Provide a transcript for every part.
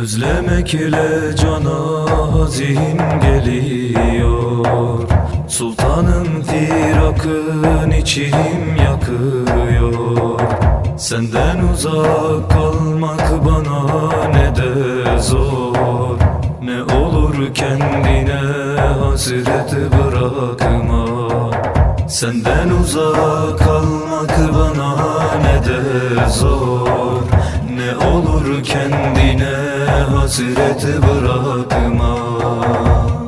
Özlemek ile cana hazin geliyor. Sultanım firakın içim yakıyor. Senden uzak kalmak bana ne de zor. Ne olur kendine hasret bırakma. Senden uzak kalmak bana ne de zor olur kendine hasret bırakma.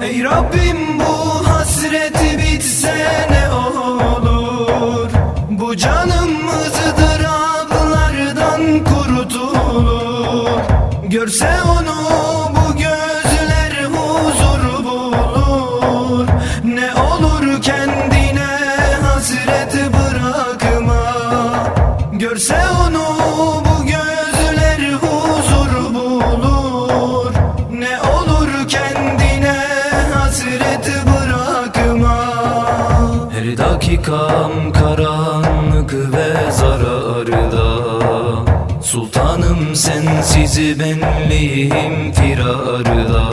Ey Rabbim bu hasret bitse ne olur? Bu canım ızdıraplardan kurtulur. Görse onu bu gözler huzur bulur. Ne olur kendine hasret bırakma. Görse onu kendine hasret bırakma. Her dakikam karanlık ve zararda. Sultanım sensiz benliğim firarda.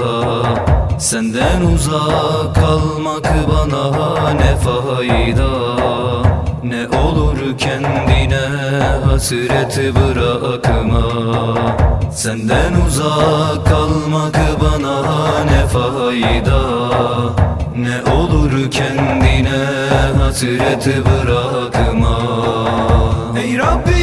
Senden uzak kalmak bana ne fayda? Ne olur kendine hasret bırakma Senden uzak kalmak bana ne fayda? Ne olur kendine hasret bırakma. Ey Rabbim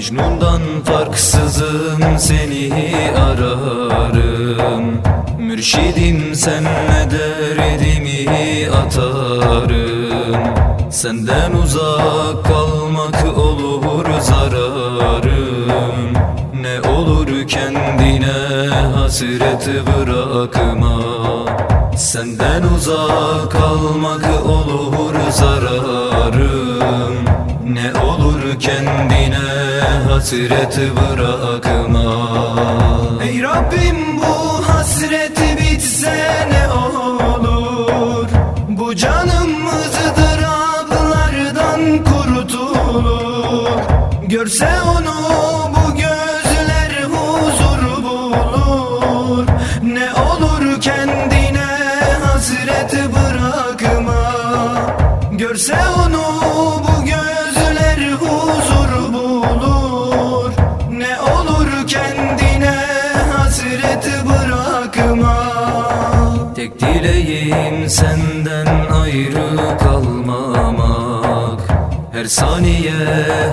Mecnun'dan farksızım seni ararım. Mürşidim senle derdimi atarım. Senden uzak kalmak olur zararım kendine hasret bırakma. Senden uzak kalmak olur zararım. Ne olur kendine hasret bırakma. Ey Rabbim bu hasret bitse ne olur? Bu canım ızdıraplardan kurtulur. Görse onu Ne olur kendine hasret bırakma. Görse onu bu gözler huzur bulur. Ne olur kendine hasret bırakma. Tek dileğim senden ayrı kalmamak. Her saniye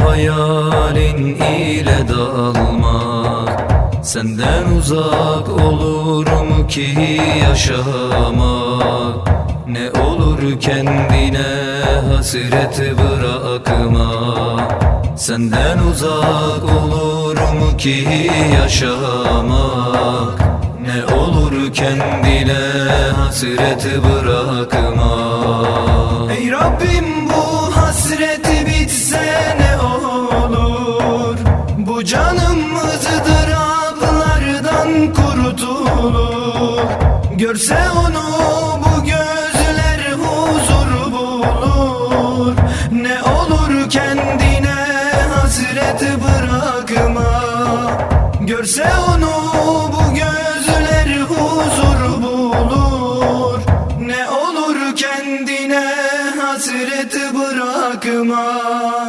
hayalin ile dalmak Senden uzak olurum ki yaşamak. Ne olur kendine hasret bırakma. Senden uzak olurum ki yaşamak. Ne olur kendine hasret bırakma. Ey Rabbim Görse onu bu gözler huzur bulur. Ne olur kendine hasret bırakma. Görse onu bu gözler huzur bulur. Ne olur kendine hasret bırakma.